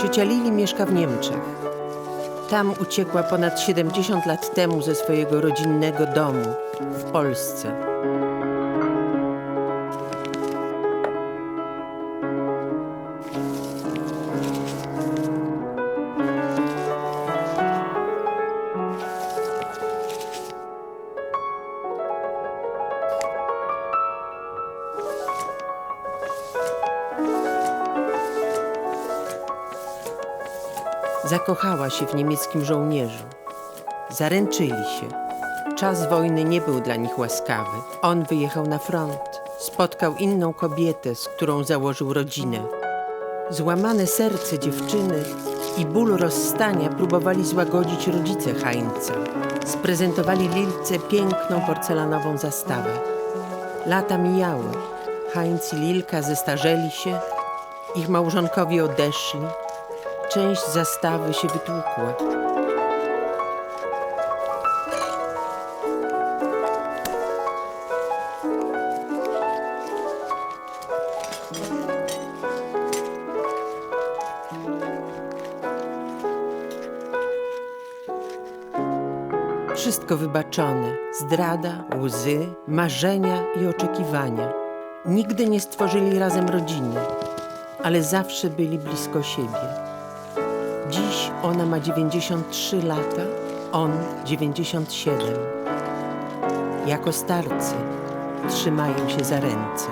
Ciocia Lili mieszka w Niemczech. Tam uciekła ponad 70 lat temu ze swojego rodzinnego domu w Polsce. Zakochała się w niemieckim żołnierzu. Zaręczyli się. Czas wojny nie był dla nich łaskawy. On wyjechał na front. Spotkał inną kobietę, z którą założył rodzinę. Złamane serce dziewczyny i ból rozstania próbowali złagodzić rodzice Heinza. Sprezentowali Lilce piękną porcelanową zastawę. Lata mijały. Heinz i Lilka zestarzeli się. Ich małżonkowie odeszli. Część zastawy się wytłukła. Wszystko wybaczone: zdrada, łzy, marzenia i oczekiwania. Nigdy nie stworzyli razem rodziny, ale zawsze byli blisko siebie. Dziś ona ma 93 lata, on 97. Jako starcy trzymają się za ręce.